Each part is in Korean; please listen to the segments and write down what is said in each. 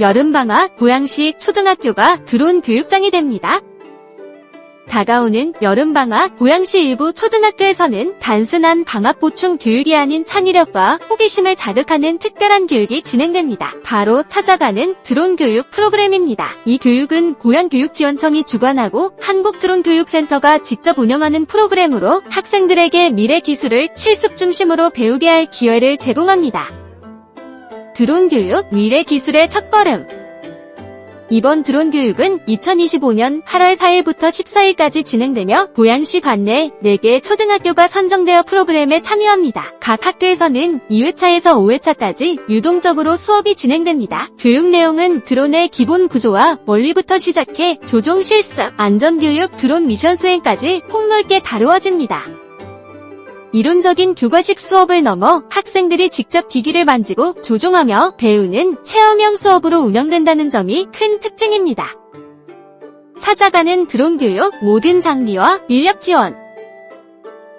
여름방학 고양시 초등학교가 드론 교육장이 됩니다. 다가오는 여름방학 고양시 일부 초등학교에서는 단순한 방학 보충 교육이 아닌 창의력과 호기심을 자극하는 특별한 교육이 진행됩니다. 바로 찾아가는 드론 교육 프로그램입니다. 이 교육은 고양교육지원청이 주관하고 한국드론교육센터가 직접 운영하는 프로그램으로 학생들에게 미래 기술을 실습 중심으로 배우게 할 기회를 제공합니다. 드론 교육 미래 기술의 첫걸음 이번 드론 교육은 2025년 8월 4일부터 14일까지 진행되며 고양시 관내 4개 초등학교가 선정되어 프로그램에 참여합니다. 각 학교에서는 2회차에서 5회차까지 유동적으로 수업이 진행됩니다. 교육 내용은 드론의 기본 구조와 원리부터 시작해 조종 실습, 안전교육, 드론 미션 수행까지 폭넓게 다루어집니다. 이론적인 교과식 수업을 넘어 학생들이 직접 기기를 만지고 조종하며 배우는 체험형 수업으로 운영된다는 점이 큰 특징입니다. 찾아가는 드론 교육 모든 장비와 인력 지원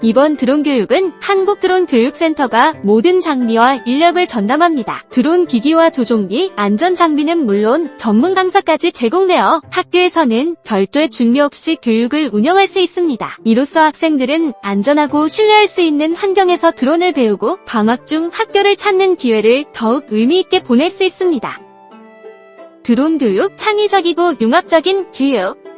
이번 드론 교육은 한국드론교육센터가 모든 장비와 인력을 전담합니다. 드론 기기와 조종기, 안전 장비는 물론 전문 강사까지 제공되어 학교에서는 별도의 준비 없이 교육을 운영할 수 있습니다. 이로써 학생들은 안전하고 신뢰할 수 있는 환경에서 드론을 배우고 방학 중 학교를 찾는 기회를 더욱 의미 있게 보낼 수 있습니다. 드론 교육 창의적이고 융합적인 교육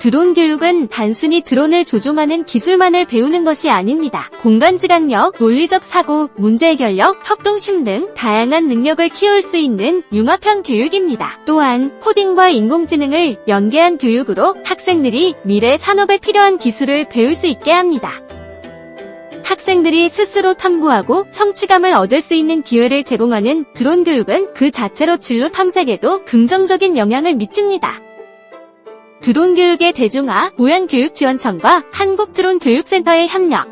드론 교육은 단순히 드론을 조종하는 기술만을 배우는 것이 아닙니다. 공간 지각력, 논리적 사고, 문제 해결력, 협동심 등 다양한 능력을 키울 수 있는 융합형 교육입니다. 또한 코딩과 인공지능을 연계한 교육으로 학생들이 미래 산업에 필요한 기술을 배울 수 있게 합니다. 학생들이 스스로 탐구하고 성취감을 얻을 수 있는 기회를 제공하는 드론 교육은 그 자체로 진로 탐색에도 긍정적인 영향을 미칩니다. 드론 교육의 대중화, 고양교육지원청과 한국드론교육센터의 협력.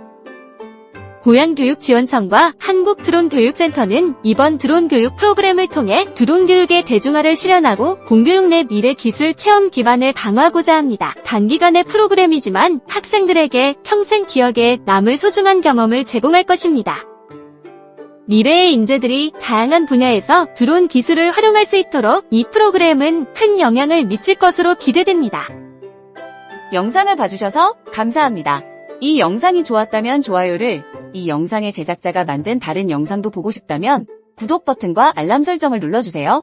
고양교육지원청과 한국드론교육센터는 이번 드론 교육 프로그램을 통해 드론 교육의 대중화를 실현하고 공교육 내 미래 기술 체험 기반을 강화하고자 합니다. 단기간의 프로그램이지만 학생들에게 평생 기억에 남을 소중한 경험을 제공할 것입니다. 미래의 인재들이 다양한 분야에서 드론 기술을 활용할 수 있도록 이 프로그램은 큰 영향을 미칠 것으로 기대됩니다. 영상을 봐주셔서 감사합니다. 이 영상이 좋았다면 좋아요를, 이 영상의 제작자가 만든 다른 영상도 보고 싶다면 구독 버튼과 알람 설정을 눌러주세요.